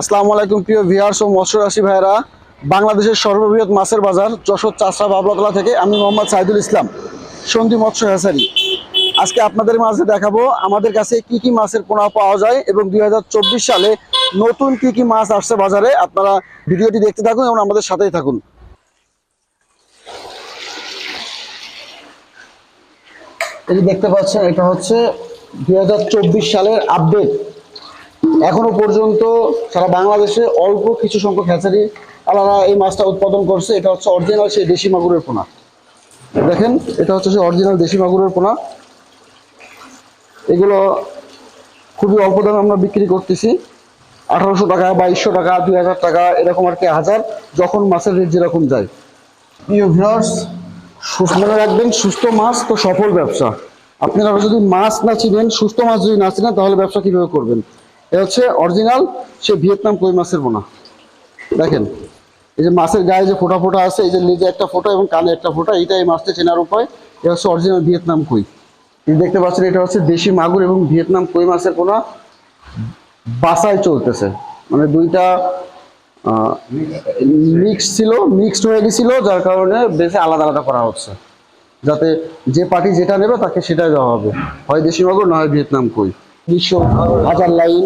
আসসালামু আলাইকুম প্রিয় ভিউয়ার্স ও মৎস্য রাশি ভাইরা বাংলাদেশের সর্ববৃহৎ মাছের বাজার যশোর চাষরা বাবলাতলা থেকে আমি মোহাম্মদ সাইদুল ইসলাম, সন্ধি মৎস্য হ্যাসারি আজকে আপনাদের মাঝে দেখাবো আমাদের কাছে কি কি মাছের পোনা পাওয়া যায় এবং দুই হাজার চব্বিশ সালে নতুন কি কি মাছ আসছে বাজারে। আপনারা ভিডিওটি দেখতে থাকুন এবং আমাদের সাথেই থাকুন। এই দেখতে পাচ্ছেন, এটা হচ্ছে দুই হাজার চব্বিশ সালের আপডেট এখনও পর্যন্ত সারা বাংলাদেশে অল্প কিছু সংখ্যক হ্যাচারি আলাদা এই মাছটা উৎপাদন করছে। এটা হচ্ছে অরিজিনাল সেই দেশি মাগুরের পোনা। দেখেন, এটা হচ্ছে সেই অরিজিনাল দেশি মাগুরের পোনা। এগুলো খুবই অল্প দামে আমরা বিক্রি করতেছি। আঠারোশো টাকা, বাইশশো টাকা, দুই হাজার টাকা, এরকম আর কি হাজার, যখন মাছের রেট যেরকম যায়। প্রিয় মনে রাখবেন, সুস্থ মাছ তো সফল ব্যবসা। আপনারা যদি মাছ না চিনেন, সুস্থ মাছ যদি না চিনেন, তাহলে ব্যবসা কীভাবে করবেন? হচ্ছে অরিজিনাল সে ভিয়েতনাম কই মাছের বোনা। দেখেন, এই যে মাছের গায়ে যে ফোটা ফোটা আছে, এই যে লেজে একটা ফোটা এবং কানে একটা ফোটা এইটা এই মাছটা চেনার উপায়। এটা হচ্ছে অরিজিনাল ভিয়েতনাম কই। দেখতে পাচ্ছেন, এটা হচ্ছে দেশি মাগুর এবং ভিয়েতনাম কই মাছের পোনা বাসায় চলতেছে। মানে দুইটা মিক্স ছিল মিক্সড হয়ে গেছিল, যার কারণে বেশি আলাদা আলাদা করা হচ্ছে। যাতে যে পার্টি যেটা নেবে, তাকে সেটাই দেওয়া হবে। হয় দেশি মাগুর, না হয় ভিয়েতনাম কই। দুইশো হাজার লাইন,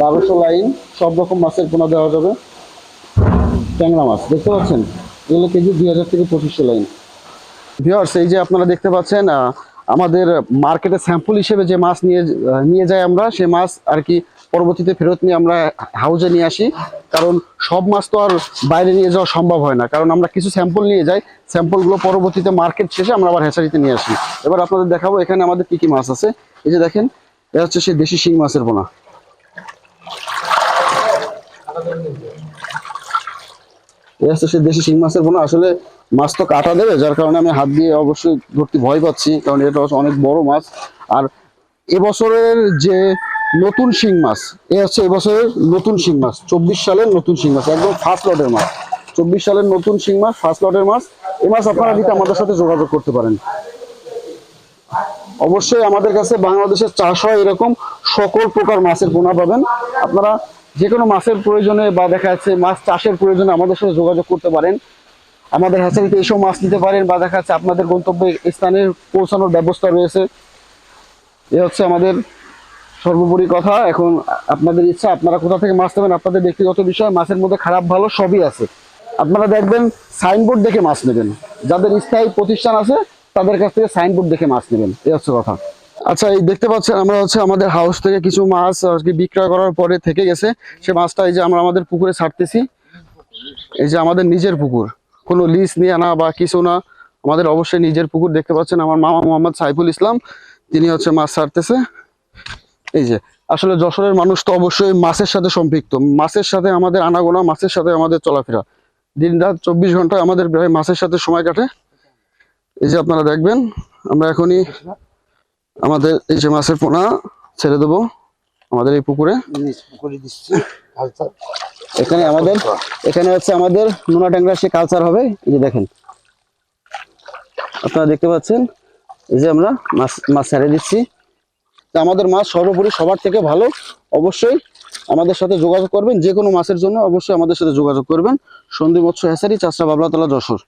বারোশো লাইন, সব রকম মাছের পোনা দেওয়া যাবে। ট্যাংরা মাছ, দেখতে পাচ্ছেন? এগুলো কেজি দুই হাজার থেকে পঁচিশশো লাইন। ভিওর্স এই যে আপনারা দেখতে পাচ্ছেন আমাদের মার্কেটে স্যাম্পল হিসেবে যে মাছ নিয়ে নিয়ে যাই আমরা, সে মাছ আর কি পরবর্তীতে ফেরত নিয়ে আমরা হাউজে নিয়ে আসি। কারণ সব মাছ তো আর বাইরে নিয়ে যাওয়া সম্ভব হয় না। কারণ আমরা কিছু স্যাম্পল নিয়ে যাই। স্যাম্পলগুলো পরবর্তীতে মার্কেট শেষে আমরা আবার হ্যাচারিতে নিয়ে আসি। এবার আপনাদের দেখাবো এখানে আমাদের কি কি মাছ আছে। এই যে দেখেন এটা হচ্ছে সেই দেশি শিং মাছের পোনা। এই হচ্ছে দেশি শিং মাছের পোনা। আসলে মাছ তো কাটা দেবে, যার কারণে আমি হাত দিয়ে অবশ্যই ধরতে ভয় পাচ্ছি। কারণ এটা হচ্ছে অনেক বড় মাছ। আর এবছরের যে নতুন শিং মাছ। এ হচ্ছে এবছরের নতুন শিং মাছ। চব্বিশ সালের নতুন শিং মাছ, একদম ফার্স্ট লটের মাছ। চব্বিশ সালের নতুন শিং মাছ ফার্স্ট লটের মাছ। এ মাছ আপনারা নিতে আমাদের সাথে যোগাযোগ করতে পারেন। অবশ্যই আমাদের কাছে বাংলাদেশের চাষ হয় এরকম সকল প্রকার মাছের পোনা পাবেন। আপনারা যে কোনো মাছের প্রয়োজনে বা দেখা যাচ্ছে মাছ চাষের প্রয়োজনে আমাদের সাথে যোগাযোগ করতে পারেন। আমাদের হ্যাচারিতে এসব মাছ নিতে পারেন বা দেখা যাচ্ছে আপনাদের গন্তব্যে স্থানে পৌঁছানোর ব্যবস্থা রয়েছে। এ হচ্ছে আমাদের সর্বোপরি কথা, এখন আপনাদের ইচ্ছা, আপনারা কোথা থেকে মাছ নেবেন, আপনাদের ব্যক্তিগত বিষয়, মাছের মধ্যে খারাপ ভালো সবই আছে। আপনারা দেখবেন সাইনবোর্ড দেখে মাছ নেবেন। যাদের স্থায়ী প্রতিষ্ঠান আছে, তাদের কাছ থেকে সাইনবোর্ড দেখে মাছ নেবেন। এই হচ্ছে কথা। আচ্ছা এই দেখতে পাচ্ছেন, আমরা হচ্ছে আমাদের হাউস থেকে কিছু মাছ আর কি বিক্রয় করার পরে থেকে গেছে। সে মাছটা এই যে আমরা আমাদের পুকুরে ছাড়তেছি। এই যে আমাদের নিজের পুকুর। কোনো লিজ নিয়ে না বা কিছু না। আমাদের অবশ্যই নিজের পুকুর দেখতে পাচ্ছেন আমার মামা মোহাম্মদ সাইফুল ইসলাম তিনি হচ্ছে মাছ ছাড়তেছে। এই যে আসলে যশোরের মানুষ তো অবশ্যই মাছের সাথে সম্পৃক্ত। মাছের সাথে আমাদের আনাগোনা মাছের সাথে আমাদের চলাফেরা। দিন রাত চব্বিশ ঘণ্টা আমাদের প্রায় মাছের সাথে সময় কাটে। এই যে আপনারা দেখবেন আমরা এখনই আমাদের এই যে মাছের পোনা ছেড়ে দেবো আমাদের এই পুকুরে। করে এখানে আমাদের এখানে হচ্ছে আমাদের নোনা ট্যাংরা সে কালচার হবে। এই যে দেখেন। আপনারা দেখতে পাচ্ছেন এই যে আমরা মাছ মাছ ছেড়ে দিচ্ছি। আমাদের মাছ সর্বোপরি সবার থেকে ভালো। অবশ্যই আমাদের সাথে যোগাযোগ করবেন যে কোনো মাছের জন্য অবশ্যই আমাদের সাথে যোগাযোগ করবেন। সন্ধি মৎস্য হ্যাসারি, চাষরা বাবলাতলা, যশোর।